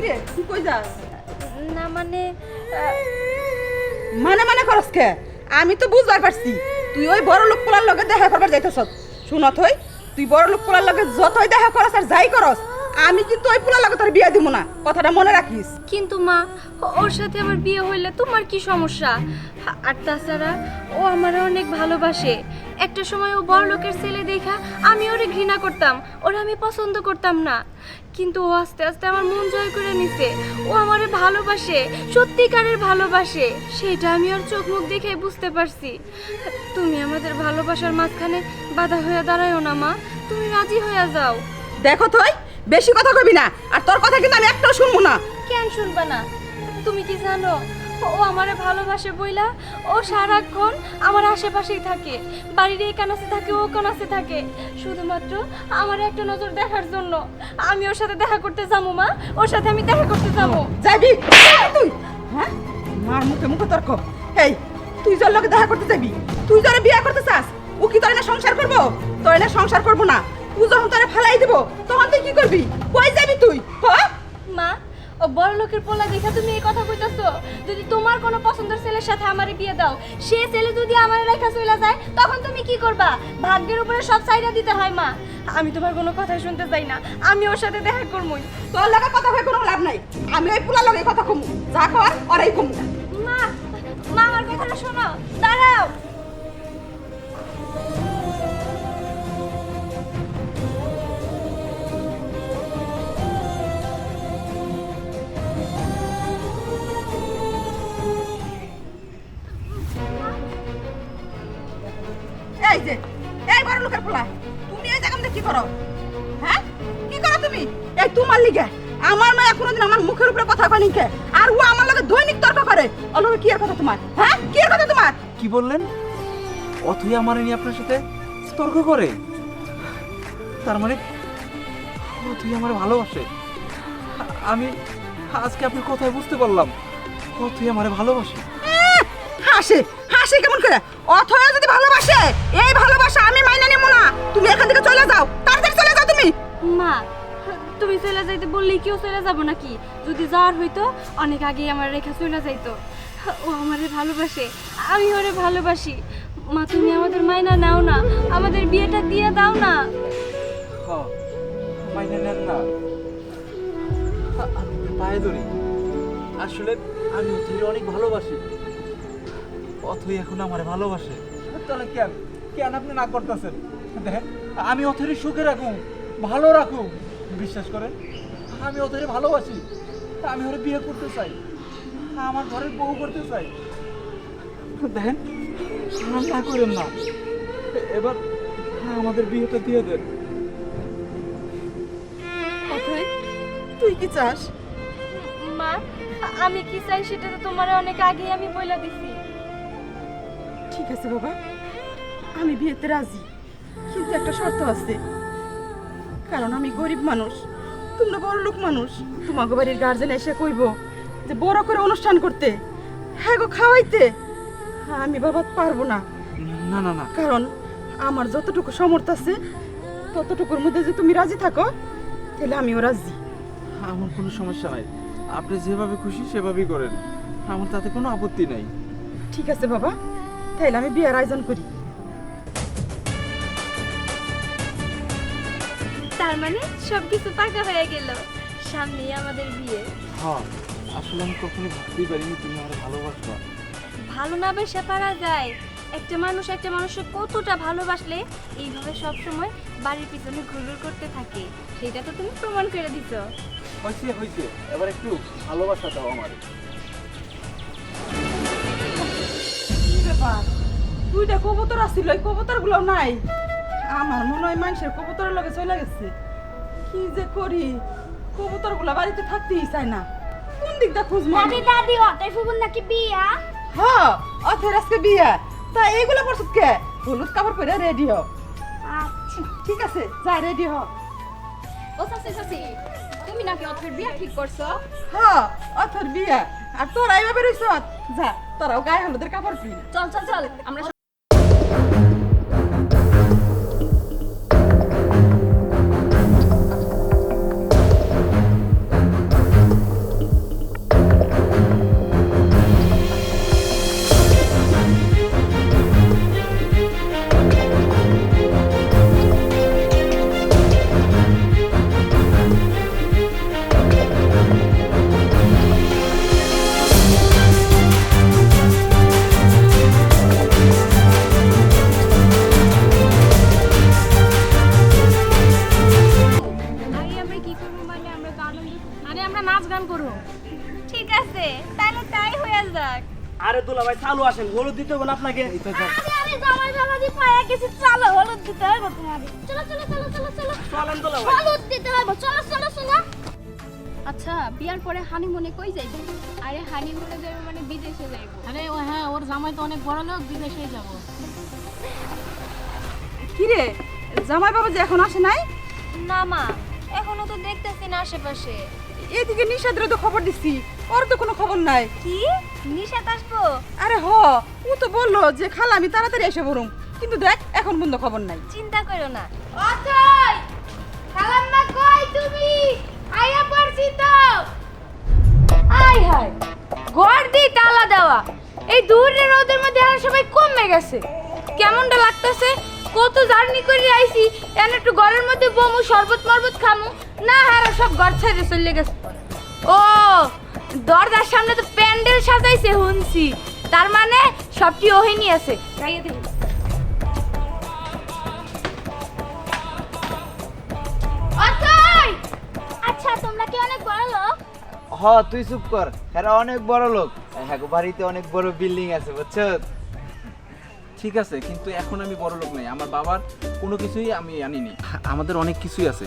কিরে? তুই কই যাস? না মানে মানে মানে করস কে? আমি তো বুঝবার পারছি। তুই ওই বড় লোক পোলার লগে দেখা করবার যাইতেছ শুনত হই তুই বড় লোক পোলার লগে যতই দেখা করস আর যাই করস আমি কিন্তু ওই পোলার লগে তোর বিয়া দিব না। কথাটা মনে রাখিস। কিন্তু মা ওর সাথে আমার বিয়ে হইলে তোমার কি সমস্যা? আর তাছাড়া ও আমার অনেক ভালোবাসে। একটা সময় ও বড় লোকের ছেলে দেখা আমি ওরে ঘৃণা করতাম ওরা আমি পছন্দ করতাম না। কিন্তু ও আস্তে আস্তে আমার মন জয় করে নিছে। ও আমারে ভালোবাসে সত্যিকারের ভালোবাসে। সেটা আমি ওর চোখ মুখ দেখে বুঝতে পারছি। তুমি আমাদের ভালোবাসার মাঝখানে বাধা হয়ে দাঁড়ায়ও না মা। তুমি রাজি হয়ে যাও। দেখো তুই বেশি কথা কবি না। আর তোর কথা কিন্তু আমি একটাও শুনব না। কেন শুনবা না? তুমি কি জানো? ও আমারে ভালোবাসে বইলা ও সারাক্ষণ আমার আশেপাশেই থাকে। বাড়ির এই কানাসে থাকে ও কানাসে থাকে। শুধুমাত্র আমার একটা নজর দেখার জন্য। আমি ওর সাথে দেখা করতে যাব মা। ওর সাথে আমি দেখা করতে যাব। যাবি? তুই? হ্যাঁ? মার মুখে মুখে তর্ক। এই তুই যার লগে দেখা করতে যাবি তুই যারা বিয়ে করতে চাস ও কি তোর না সংসার করব? তোর না সংসার করব না। তুই যখন তোরে ফেলাই দিব তখন তুই কি করবি? কই যাবি তুই? হ্যাঁ? মা ও বড় লোকের পোলা দেখা তুমি এই কথা কইতাছো। যদি তোমার কোনো পছন্দের ছেলের সাথে আমারে বিয়ে দাও সে ছেলে যদি আমার রেখা চলে যায় তখন তুমি কি করবা? ভাগ্যের উপরে সব সাইডা দিতে হয় মা। আমি তোমার কোনো কথা শুনতে চাই না। আমি ওর সাথে দেখা করবই তোর লগে কথা হয়ে কোনো লাভ নাই। আমি ওই পোলার লগে কথা কমু। যা কর ওরাই কমু। মা মা আমার কথাটা শোনো। দাঁড়াও। এই যে এই বড় লোকের পোলা তুমি এই জায়গা কি করো? হ্যাঁ? কি করো তুমি? এই তোমার লিগে। আমার মা কোনোদিন আমার মুখের উপরে কথা কয় নিকে আর ও আমার লগে দৈনিক তর্ক করে। লগে কি এর কথা তোমার? হ্যাঁ? কি এর কথা তোমার? কি বললেন? অথই আমার নিয়ে আপনার সাথে তর্ক করে। তার মানে অথই আমার ভালোবাসে। আমি আজকে আপনার কথায় বুঝতে পারলাম অথই আমার ভালোবাসে। হাসে। হাসে কেমন করে? অথয় যদি ভালোবাসে এই ভালোবাসা আমি মাইনা নেব না। তুমি এখান থেকে চলে যাও। তাড়াতাড়ি চলে যাও তুমি। মা তুমি চলে যাইতে বললেই কেউ চলে যাব নাকি? যদি যাওয়ার হইতো অনেক আগে আমার রেখা চলে যাইতো। ও আমারে ভালোবাসে আমি ওরে ভালোবাসি। মা তুমি আমাদের মাইনা নাও না আমাদের বিয়েটা দিয়ে দাও না। মাইনে নেন না। পায়ে ধরি। আসলে আমি অথই অনেক ভালোবাসি। অথই এখন আমার ভালোবাসে। তাহলে কেন কেন আপনি না করতেছেন? দেখেন আমি অথের সুখে রাখুন ভালো রাখুন বিশ্বাস করেন আমি অথের ভালোবাসি আমি ওরে বিয়ে করতে চাই আমার ঘরের বউ করতে চাই। দেখেন আর না করেন না। এবার আমাদের বিয়েটা দিয়ে দেন। তুই কি চাস? মা আমি কি চাই সেটা তো তোমার অনেক আগে আমি বইলা দিছি। ঠিক আছে বাবা। আমি বিয়েতে রাজি কিন্তু একটা শর্ত আছে। কারণ আমি গরিব মানুষ তোমরা বড় লোক মানুষ। তোমাকে বাড়ির গার্জেন এসে কইব যে বড় করে অনুষ্ঠান করতে হ্যাঁ গো খাওয়াইতে। আমি বাবা পারব না। না না না। কারণ আমার যতটুকু সমর্থ আছে ততটুকুর মধ্যে যে তুমি রাজি থাকো তাহলে আমিও রাজি। আমার কোনো সমস্যা নাই। আপনি যেভাবে খুশি সেভাবেই করেন। আমার তাতে কোনো আপত্তি নাই। ঠিক আছে বাবা। তাইলে আমি বিয়ের আয়োজন করি। তার মানে সবকিছু পাকা হয়ে গেল। সামনেই আমাদের বিয়ে। হ্যাঁ আসলে আমি কখনোই ভাবতেই পারিনি তুমি আমার ভালোবাসবা। ভালো না বেসে পারা যায়। একটা মানুষ একটা মানুষকে কতটা ভালোবাসলে এইভাবে সব সময় বাড়ির পিছনে ঘুরঘুর করতে থাকে। সেটা তো তুমি প্রমাণ করে দিছো। হয়েছে হয়েছে এবার একটু ভালোবাসা দাও আমার। ব্যাপার দুইটা কবুতর আসছিল ওই কবুতরগুলো নাই। আমার মনে হয় মানুষের কবুতরের লগে চলে গেছে। কি যে করি কবুতরগুলা বাড়িতে থাকতেই চায় না। কোন দিকটা খুঁজবো? দাদি দাদি অটাই ফুবুন নাকি বিয়া? হ্যাঁ অথের আজকে বিয়া। তা এইগুলো করছিস কে? হলুদ কাপড় পরে রেডি হ। আচ্ছা। ঠিক আছে যা রেডি হ। ও সাসি সাসি তুমি নাকি অথের বিয়া ঠিক করছ? হ্যাঁ অথর বিয়া। আর তোরা এইভাবে রইছ? যা। তোরাও গায়ে হলুদের কাপড় ফ্রি চল চল চল আমরা আসেন হলুদ দিতে হবে না আপনাকে। আরে আরে জামাই পায়ে গেছে চলো হলুদ দিতে হবে তোমার চলো চলো চলো চলো চলো। চলেন দুলা হলুদ দিতে হবে চলো চলো চলো। আচ্ছা বিয়ার পরে হানিমুনে কই যাইবে? আরে হানিমুনে যাবে মানে বিদেশে যাইবো। আরে ও হ্যাঁ ওর জামাই তো অনেক বড় লোক বিদেশে যাব। কিরে জামাই বাবা যে এখন আসে নাই? না মা এখনও তো দেখতেছি না আশেপাশে। এদিকে নিষাদের তো খবর দিছি ওর তো কোনো খবর নাই। কি? নিশাত আসব? আরে হ ও তো বলল যে খালা আমি তাড়াতাড়ি এসে পড়ুম। কিন্তু দেখ এখন পর্যন্ত খবর নাই। চিন্তা করো না। অথই খালাম্মা কই তুমি? আইয়া পড়ছি তো। আই হাই ঘর দি তালা দেওয়া। এই দূরের রোদের মধ্যে আর সবাই কমে গেছে। কেমনটা লাগতেছে? কত জার্নি করে আইছি এনে একটু ঘরের মধ্যে বমু শরবত মরবত খামু। না হ্যাঁ সব ঘর ছেড়ে চলে গেছে। ও দরজার সামনে তো প্যান্ডেল সাজাইছে হুনছি তার মানে সবটি ওহিনী আছে। যাইয়ে দেখি আচ্ছা তোমরা কি অনেক বড় লোক? হ তুই চুপ কর। এরা অনেক বড় লোক। হ্যাঁ বাড়িতে অনেক বড় বিল্ডিং আছে বুঝছ? ঠিক আছে কিন্তু এখন আমি বড় লোক নাই। আমার বাবার কোনো কিছুই আমি আনিনি। আমাদের অনেক কিছুই আছে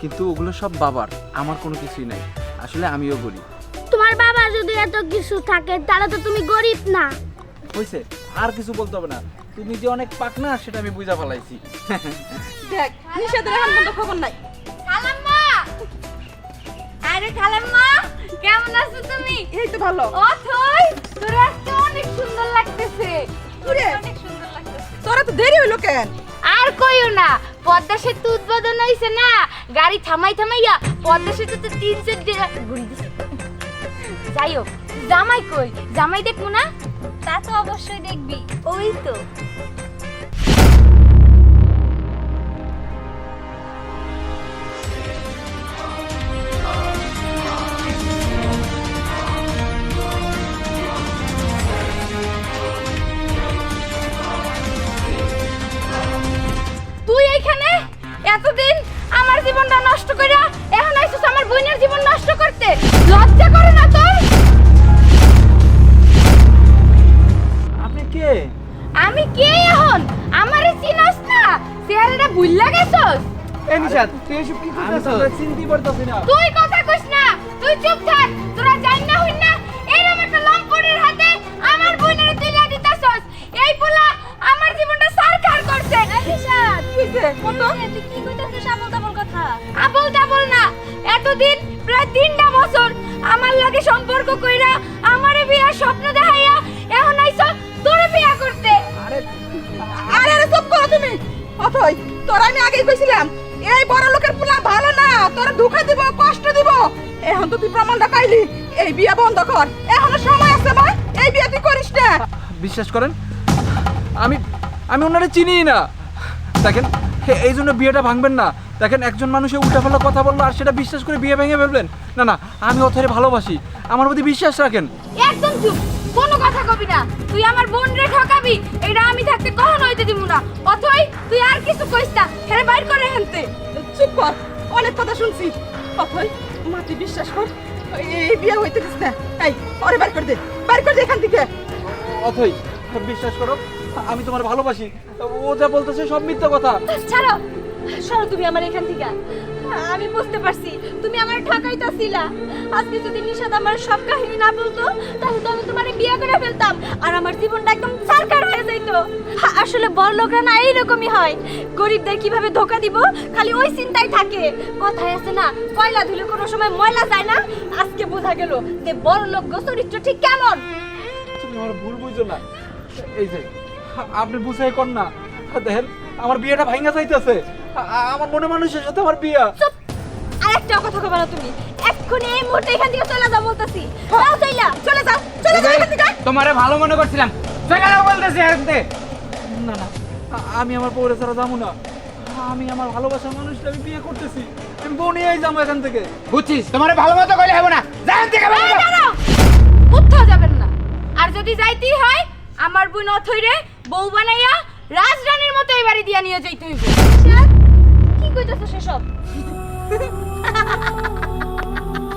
কিন্তু ওগুলো সব বাবার। আমার কোনো কিছুই নাই। আসলে আমিও গরিব তোমার বাবা যদি এত কিছু থাকে তাহলে তো তুমি গরিব না। হয়েছে আর কিছু বলতে হবে না। তুমি যে অনেক পাকনা সেটা আমি বুঝা ফেলাইছি। দেখ নিষাদের এখন পর্যন্ত খবর নাই। খালাম্মা! আরে খালাম্মা কেমন আছো তুমি? এই তো ভালো। অথই তোর আজকে অনেক সুন্দর লাগতেছে। কিরে? অনেক সুন্দর লাগতেছে। তোরা তো দেরি হইল কেন? আর কইও না পদ্মা সেতু উদ্বোধন হইছে না? গাড়ি থামাই থামাইয়া পদ্মা সেতুতে তিন সেট ঘুরি দিছে। যাই হোক, জামাই কই? জামাই দেখব না? তা তো অবশ্যই দেখবি। ওই তো। তুই এইখানে? এতদিন আমার জীবনটা নষ্ট কইরা এ নিশাদ তুই এসব কি করতেছস? চিনতে পারতাছি না। তুই কথা কইস না তুই চুপ থাক তোরা জান না হইন না এরকম একটা লম্পটের হাতে আমার বোনের তুইলা দিতাছস। এই পোলা আমার জীবনটা সারখার করছে। আলিশাদ কিসে কত? তুই কি কইতাছিস আবল তাবল কথা? আবল তাবল না এতদিন প্রায় তিনটা বছর আমার লাগে সম্পর্ক কইরা আমারে বিয়ার স্বপ্ন দেখাইয়া এখন আইছো তোরে বিয়া করতে। আরে আরে চুপ করো তুমি। অথই তোরা আমি আগেই কইছিলাম এই বড় লোকের পোলা ভালো না। তোরা ধোকা দিব কষ্ট দিব। এখন তো তুই প্রমাণটা পাইলি এই বিয়ে বন্ধ কর। এখনও সময় আছে ভাই। এই বিয়ে তুই করিস না। বিশ্বাস করেন? আমি আমি ওনারা চিনি না। দেখেন এই জন্য বিয়েটা ভাঙবেন না। দেখেন একজন মানুষে উল্টাপাল্টা কথা বলল আর সেটা বিশ্বাস করে বিয়ে ভেঙে ফেলবেন। না না আমি অথরে ভালোবাসি। আমার প্রতি বিশ্বাস রাখেন। একদম চুপ। কোনো কথা কবি না। তুই আমার বোন রে ঠকাবি। এটা আমি থাকতে কখনো হইতে দিব না। অথই তুই আর কিছু কইস না হেরে বাইর করে হেনতে চুপ কর অনেক কথা শুনছি। অথই মা তুই বিশ্বাস কর এই বিয়া হইতে দিস না। এই পরে বার করে দে বার কর দে এখান থেকে। অথই বিশ্বাস করো আমি তোমার ভালোবাসি। ও যা বলতেছে সব মিথ্যা কথা। ছাড়ো সরো তুমি আমার এখান থেকে। আমি বুঝতে পারছি তুমি আমার ঠকাইতাছিলা। আজকে যদি নিশাদ আমার সব কাহিনী না বলতো তাহলে তো আমি তোমারে বিয়ে করে ফেলতাম। আর আমার জীবনটা একদম সারকার হয়ে যাইতো। আসলে বড় লোকরা না এইরকমই হয়। গরিবদের কীভাবে ধোকা দিব খালি ওই চিন্তাই থাকে। কথায় আছে না কয়লা ধুলে কোনো সময় ময়লা যায় না। আজকে বোঝা গেল যে বড় লোক চরিত্র ঠিক কেমন। তুমি আমার ভুল বুঝছ না। এই যে আপনি বুঝাই কর না। দেখেন আমার বিয়েটা ভাঙা যাইতেছে। আমার মনে মানুষের সাথে আমার বিয়ে। আরেকটা কথা কবে না তুমি। এক্ষুনি এই মুহূর্তে এখান থেকে চলে যাও বলতেছি। যাও চইলা চলে যাও চলে যাও এখান থেকে। তোমারে ভালো মনে করছিলাম। চলে যাও বলতেছি না না আমি আমার পৌরে ছাড়া যাব না। আমি আমার ভালোবাসার মানুষটা আমি বিয়ে করতেছি। আমি বউ নিয়েই যাব এখান থেকে। বুঝছিস? তোমারে ভালো মতো কইলে হবে না। থেকে কোথাও যাবেন না। আর যদি যাইতেই হয় আমার বোন অথইরে বউ বানাইয়া রাজরানীর মতো এই বাড়ি দিয়া নিয়ে যাইতে হইব। কি কইতাছ সেসব?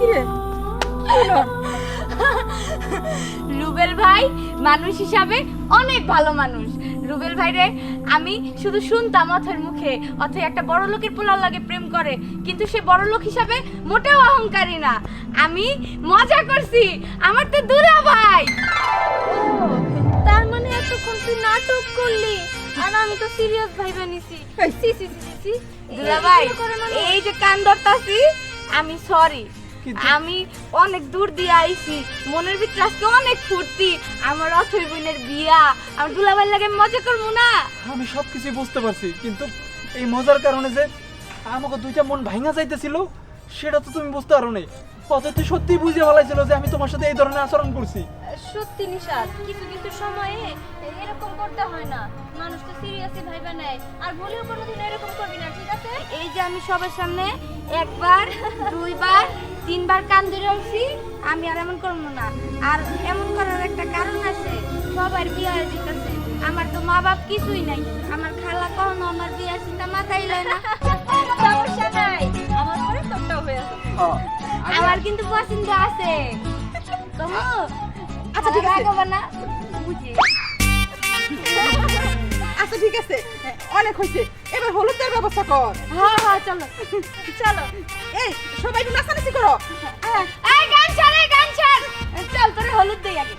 কিরে? রুবেল ভাই মানুষ হিসাবে অনেক ভালো মানুষ। রুবেল ভাই রে আমি শুধু শুনতাম অথের মুখে অথে একটা বড় লোকের পোলার লাগে প্রেম করে কিন্তু সে বড় লোক হিসাবে মোটেও অহংকারী না। আমি মজা করছি আমার তো দুলা ভাই। তার মানে এতক্ষণ তুই নাটক করলি? আর আমি তো সিরিয়াস ভাইবা নিছি। এই। সি সি সি সি দুলা ভাই এই যে কান ধরতাছি আমি সরি আমি অনেক দূর দিয়ে আইছি মনের ভিতরে আজকে অনেক ফুর্তি। আমার অথই বোনের বিয়া আমার দুলাভাই লাগে মজা করব না। আমি সব কিছুই বুঝতে পারছি কিন্তু এই মজার কারণে যে আমাকে দুইটা মন ভাঙা যাইতেছিল সেটা তো তুমি বুঝতে পারো নাই অথচ তুই সত্যিই বুঝে ফেলাইছিল যে আমি তোমার সাথে এই ধরনের আচরণ করছি। সত্যি নিশাদ কিছু কিছু সময়ে এরকম করতে হয় না। মানুষ তো সিরিয়াসলি ভাইবা নেয় আর ভুলেও কোনোদিন এরকম করবি না ঠিক আছে? এই যে আমি সবার সামনে একবার দুইবার তিনবার কান ধরে উঠছি আমি আর এমন করব না। আর এমন করার একটা কারণ আছে সবার বিয়ে হয়ে যেতেছে। আমার তো মা বাপ কিছুই নাই। আমার খালা কখনো আমার বিয়ে চিন্তা মাথায় লয় না। সমস্যা নাই। আমার পরে তোরটাও হয়ে আমার কিন্তু পছন্দ আছে। আচ্ছা, ঠিক আছে। না। আচ্ছা ঠিক আছে। অনেক হয়েছে। এবার হলুদের ব্যবস্থা কর। হ্যাঁ হ্যাঁ চলো। চলো। এই সবাই নাচানাচি করো। এই গান ছাড় গান ছাড়। চল তোরে হলুদ দেই আগে।